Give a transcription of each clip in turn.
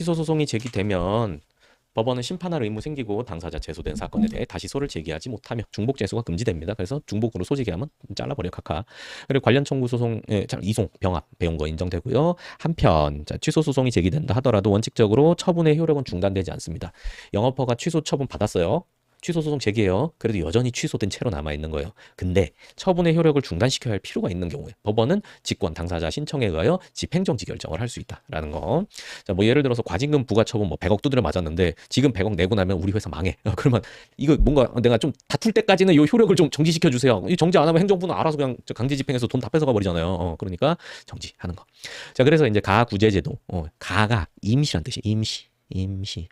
취소 소송이 제기되면 법원은 심판할 의무 생기고 당사자 제소된 사건에 대해 다시 소를 제기하지 못하며 중복 제소가 금지됩니다. 그래서 중복으로 소 제기하면 잘라버려 카카. 그리고 관련 청구 소송 예, 자, 이송 병합 배운 거 인정되고요. 한편 자, 취소 소송이 제기된다 하더라도 원칙적으로 처분의 효력은 중단되지 않습니다. 영업허가 취소 처분 받았어요. 취소 소송 제기해요. 그래도 여전히 취소된 채로 남아 있는 거예요. 근데 처분의 효력을 중단시켜야 할 필요가 있는 경우에 법원은 직권 당사자 신청에 의하여 집행정지 결정을 할 수 있다라는 거. 자, 뭐 예를 들어서 과징금 부과 처분 뭐 100억 두드려 맞았는데 지금 100억 내고 나면 우리 회사 망해. 어, 그러면 이거 뭔가 내가 좀 다툴 때까지는 이 효력을 좀 정지시켜 주세요. 이 정지 안 하면 행정부는 알아서 그냥 저 강제 집행해서 돈 다 뺏어가 버리잖아요. 어, 그러니까 정지하는 거. 자, 그래서 이제 가구제제도. 어, 가가 임시란 뜻이 임시. 임시.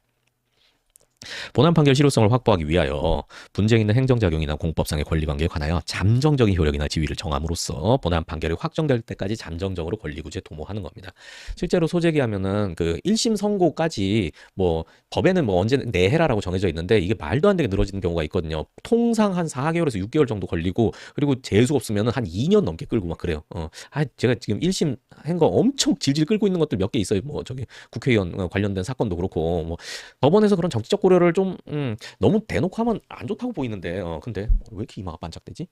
본안 판결 실효성을 확보하기 위하여 분쟁 있는 행정작용이나 공법상의 권리관계에 관하여 잠정적인 효력이나 지위를 정함으로써 본안 판결이 확정될 때까지 잠정적으로 권리구제 도모하는 겁니다. 실제로 소재기하면은 그 1심 선고까지 뭐 법에는 뭐 언제 내해라라고 정해져 있는데 이게 말도 안 되게 늘어지는 경우가 있거든요. 통상 한 4개월에서 6개월 정도 걸리고 그리고 재수 없으면은 한 2년 넘게 끌고 막 그래요. 어. 아, 제가 지금 1심 한 거 엄청 질질 끌고 있는 것들 몇 개 있어요. 뭐 저기 국회의원 어, 관련된 사건도 그렇고 뭐 법원에서 그런 정치적 고려 를 좀 음, 너무 대놓고 하면 안 좋다고 보이는데 어, 근데 왜 이렇게 이마가 반짝대지?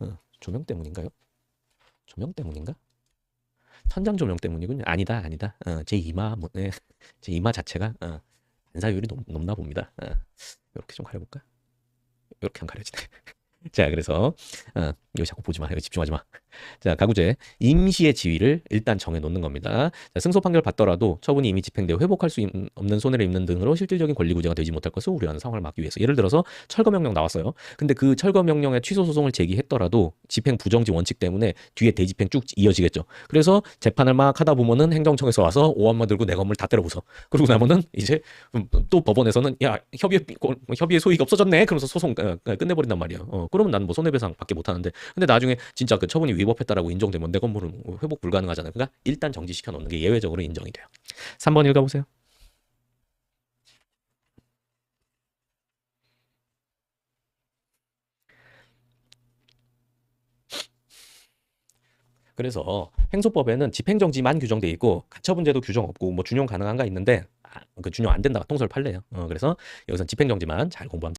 어, 조명 때문인가요? 조명 때문인가? 천장 조명 때문이군요. 아니다, 아니다. 어, 제 이마, 뭐, 네. 제 이마 자체가 어, 반사율이 높, 높나 봅니다. 어, 이렇게 좀 가려볼까? 이렇게 안 가려지네. 자, 그래서 어, 이거 자꾸 보지 마, 이거 집중하지 마. 자, 가구제 임시의 지위를 일단 정해 놓는 겁니다. 자, 승소 판결 받더라도 처분이 이미 집행되어 회복할 수 있- 없는 손해를 입는 등으로 실질적인 권리 구제가 되지 못할 것을 우려하는 상황을 막기 위해서 예를 들어서 철거 명령 나왔어요. 근데 그 철거 명령의 취소 소송을 제기했더라도 집행 부정지 원칙 때문에 뒤에 대집행 쭉 이어지겠죠. 그래서 재판을 막 하다 보면은 행정청에서 와서 오한마 들고 내 건물 다 때려 부숴. 그러고 나면은 이제 음, 또 법원에서는 야 협의 협의의 소위가 없어졌네. 그러면서 소송 어, 어, 끝내버린단 말이야. 어, 그러면 나는 뭐 손해배상 받게 못하는데 근데 나중에 진짜 그 처분이 위법했다라고 인정되면 내 건물은 회복 불가능하잖아요. 그러니까 일단 정지시켜 놓는 게 예외적으로 인정이 돼요. 3번 읽어 보세요. 그래서 행소법에는 집행정지만 규정돼 있고 가처분제도 규정 없고 뭐 준용 가능한가 있는데 아, 그 준용 안 된다가 통설 판례예요. 어, 그래서 여기서 집행정지만 잘 공부하면